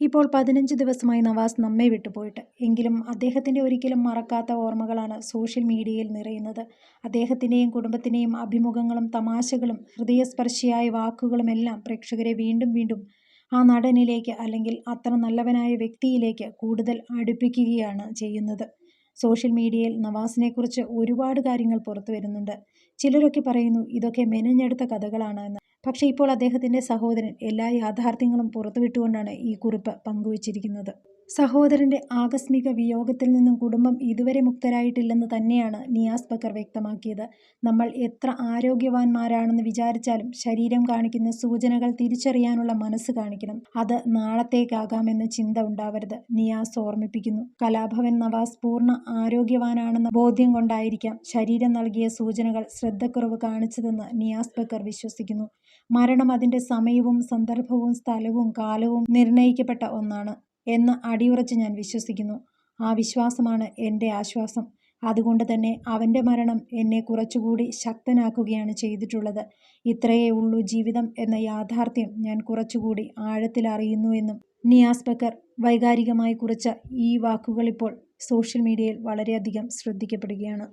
ഇപ്പോൾ പതിനഞ്ച് ദിവസമായി നവാസ് നമ്മെ വിട്ടുപോയിട്ട്. എങ്കിലും അദ്ദേഹത്തിന്റെ ഒരിക്കലും മറക്കാത്ത ഓർമ്മകളാണ് സോഷ്യൽ മീഡിയയിൽ നിറയുന്നത്. അദ്ദേഹത്തിന്റെയും കുടുംബത്തിന്റെയും അഭിമുഖങ്ങളും തമാശകളും ഹൃദയസ്പർശിയായ വാക്കുകളുമെല്ലാം പ്രേക്ഷകരെ വീണ്ടും വീണ്ടും ആ നടനിലേക്ക് അല്ലെങ്കിൽ അത്ര നല്ലവനായ വ്യക്തിയിലേക്ക് കൂടുതൽ അടുപ്പിക്കുകയാണ് ചെയ്യുന്നത്. സോഷ്യൽ മീഡിയയിൽ നവാസിനെക്കുറിച്ച് ഒരുപാട് കാര്യങ്ങൾ പുറത്തു വരുന്നുണ്ട് ചിലരൊക്കെ പറയുന്നു ഇതൊക്കെ മെനഞ്ഞെടുത്ത കഥകളാണ് എന്ന്. പക്ഷേ ഇപ്പോൾ അദ്ദേഹത്തിന്റെ സഹോദരൻ എല്ലാ യാഥാർത്ഥ്യങ്ങളും പുറത്തുവിട്ടുകൊണ്ടാണ് ഈ കുറിപ്പ് പങ്കുവച്ചിരിക്കുന്നത്. സഹോദരന്റെ ആകസ്മിക വിയോഗത്തിൽ നിന്നും കുടുംബം ഇതുവരെ മുക്തരായിട്ടില്ലെന്ന് തന്നെയാണ് നിയാസ് ബക്കർ വ്യക്തമാക്കിയത്. നമ്മൾ എത്ര ആരോഗ്യവാന്മാരാണെന്ന് വിചാരിച്ചാലും ശരീരം കാണിക്കുന്ന സൂചനകൾ തിരിച്ചറിയാനുള്ള മനസ്സ് കാണിക്കണം. അത് നാളത്തേക്കാകാമെന്ന ചിന്ത ഉണ്ടാവരുത് നിയാസ് ഓർമ്മിപ്പിക്കുന്നു. കലാഭവൻ നവാസ് പൂർണ ആരോഗ്യവാനാണെന്ന ബോധ്യം കൊണ്ടായിരിക്കാം ശരീരം നൽകിയ സൂചനകൾ ശ്രദ്ധക്കുറവ് കാണിച്ചതെന്ന് നിയാസ് ബക്കർ വിശ്വസിക്കുന്നു. മരണം അതിന്റെ സമയവും സന്ദർഭവും സ്ഥലവും കാലവും നിർണയിക്കപ്പെട്ട ഒന്നാണ് എന്ന് അടിയുറച്ച് ഞാൻ വിശ്വസിക്കുന്നു. ആ വിശ്വാസമാണ് എന്റെ ആശ്വാസം. അതുകൊണ്ട് തന്നെ അവന്റെ മരണം എന്നെ കുറച്ചുകൂടി ശക്തനാക്കുകയാണ് ചെയ്തിട്ടുള്ളത്. ഇത്രയേ ഉള്ളൂ ജീവിതം എന്ന യാഥാർത്ഥ്യം ഞാൻ കുറച്ചുകൂടി ആഴത്തിൽ അറിയുന്നു എന്നും നിയാസ് ബക്കർ വൈകാരികമായി കുറിച്ച ഈ വാക്കുകളിപ്പോൾ സോഷ്യൽ മീഡിയയിൽ വളരെയധികം ശ്രദ്ധിക്കപ്പെടുകയാണ്.